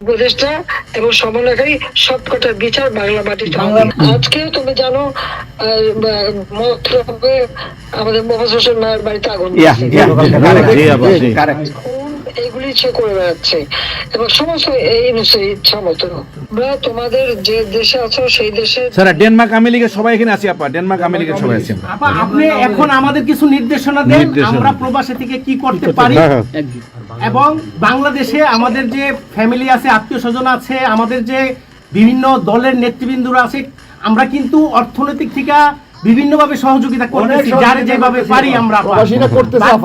উপদেষ্টা এবং সমন্বয়কারী সবকটার বিচার বাংলা মাটিতে হবে আজকে তুমি জানো আমাদের মোহাম্মদ হোসেন মায়ের বাড়িতে আগুন এগুলি সে করে বেড়াচ্ছে। এবং সমস্ত এই ইচ্ছা ইচ্ছা মতো আমরা তোমাদের যে দেশে আছো সেই দেশে স্যার ডেনমার্ক আমেরিকা সবাই এখানে আছি আপা। ডেনমার্ক আমেরিকা সবাই আছি। আপা আপনি এখন আমাদের কিছু নির্দেশনা দেন আমরা প্রবাসী থেকে কি করতে পারি। এবং বাংলাদেশে আমাদের যে ফ্যামিলি আছে আত্মীয় স্বজন আছে আমাদের যে বিভিন্ন দলের নেতৃবৃন্দরা আছে আমরা কিন্তু অর্থনৈতিক থেকে বিভিন্নভাবে সহযোগিতা করতেছি যার যেভাবে পারি আমরা।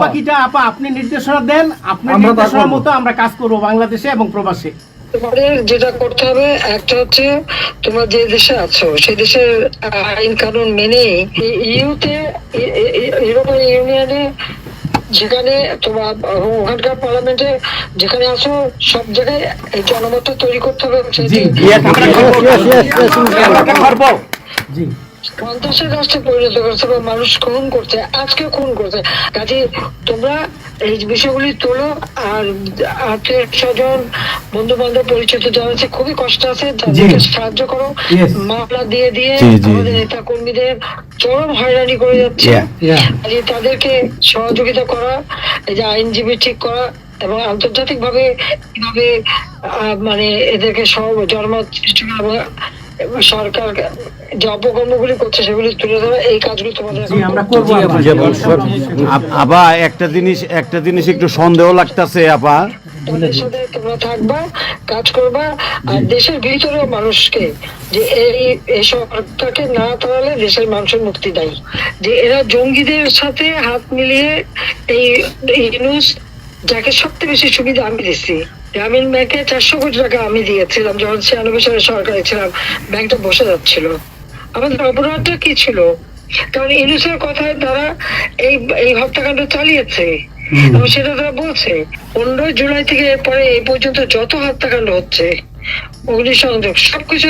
বাকিটা আপা আপনি নির্দেশনা দেন আপনার করব। মতো আমরা কাজ করব বাংলাদেশে এবং প্রবাসে তোমাদের যেটা করতে হবে একটা হচ্ছে তোমরা যে দেশে আছো সেই দেশের আইন কানুন মেনে ইউতে ইউরোপিয়ান ইউনিয়নে যেখানে তোমার ওখানকার পার্লামেন্টে যেখানে আছো সব জায়গায় এই জনমত তৈরি করতে হবে জি পঞ্চাশের রাষ্ট্রে পরিণত করছে বা মানুষ খুন করছে আজকে খুন করছে। কাজে তোমরা এই বিষয়গুলি তোলো আর আত্মীয় স্বজন বন্ধু বান্ধব পরিচিত যারা আছে খুবই কষ্ট আছে তাদেরকে সাহায্য করো। মামলা দিয়ে দিয়ে আমাদের নেতা কর্মীদের চরম হয়রানি করে যাচ্ছে। তাদেরকে সহযোগিতা করা এই যে আইনজীবী ঠিক করা এবং আন্তর্জাতিক ভাবে কীভাবে আহ, মানে এদেরকে সব জনমত সৃষ্টি করা এবং সরকার যে অপকর্মগুলি করছে সেগুলি তুলে ধরা এই কাজগুলি তোমাদের আমরা আপা। একটা জিনিস একটা জিনিস একটু সন্দেহ লাগতাছে আপা। তাদের সাথে তোমরা থাকবা কাজ করবা আর দেশের ভিতরেও মানুষকে যে এই এই সরকারকে না তাড়ালে দেশের মানুষের মুক্তি দেয়। যে এরা জঙ্গিদের সাথে হাত মিলিয়ে এই এই নিউজ যাকে সবচেয়ে বেশি সুবিধা আমি দিচ্ছি। গ্রামীণ ব্যাংকে চারশো কোটি টাকা আমি দিয়েছিলাম যখন ছিয়ানব্বই সালে সরকারে ছিলাম ব্যাংকটা বসে যাচ্ছিল। আমাদের অপরাধটা কি ছিল? কারণ ইনুসের কথায় তারা এই এই হত্যাকাণ্ড চালিয়েছে। এবং সেটা তারা বলছে পনেরোই জুলাই থেকে এরপরে এই পর্যন্ত যত হত্যাকাণ্ড হচ্ছে অগ্নিসংযোগ সবকিছু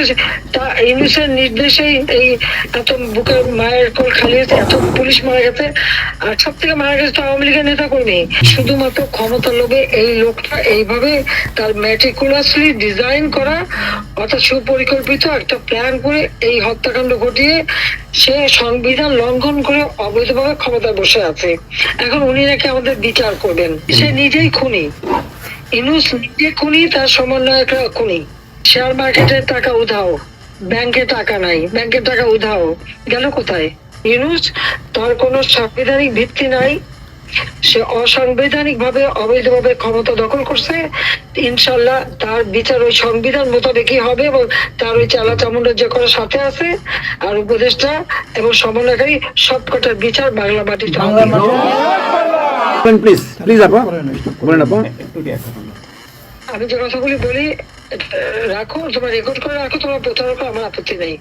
তা ইউনুসের নির্দেশেই এই এত বুকের মায়ের কোল খালি হয়েছে, এত পুলিশ মারা গেছে। আর সব থেকে মারা গেছে তো আওয়ামী লীগের নেতা কর্মী শুধুমাত্র ক্ষমতা লোভে এই লোকটা এইভাবে তার ম্যাটিকুলাসলি ডিজাইন করা, অর্থাৎ সুপরিকল্পিত একটা প্ল্যান করে এই হত্যাকাণ্ড ঘটিয়ে সে সংবিধান লঙ্ঘন করে অবৈধভাবে ক্ষমতায় বসে আছে। এখন উনি নাকি আমাদের বিচার করবেন। সে নিজেই খুনি। ইনুস নিজে খুনি তার সমন্বয়করা খুনি। শেয়ার মার্কেটে টাকা উধাও ব্যাংকে টাকা নাই ব্যাংকের টাকা উধাও। গেল কোথায়? ইনুস তার কোনো সাংবিধানিক ভিত্তি নাই। সে অসাংবিধানিক ভাবে অবৈধভাবে ক্ষমতা দখল করছে। ইনশাল্লাহ তার বিচার ওই সংবিধান মোতাবেকই হবে এবং তার ওই চালা চামুন্ডার যে করার সাথে আছে। আর উপদেষ্টা এবং সমন্বয়কারী সবকটার বিচার বাংলা মাটিতে প্লিজ প্লিজ আপা। বলেন আপা। আমি যে কথাগুলি বলি রাখো তোমার রেকর্ড করে রাখো তোমার প্রতারক আমার আপত্তি নেই।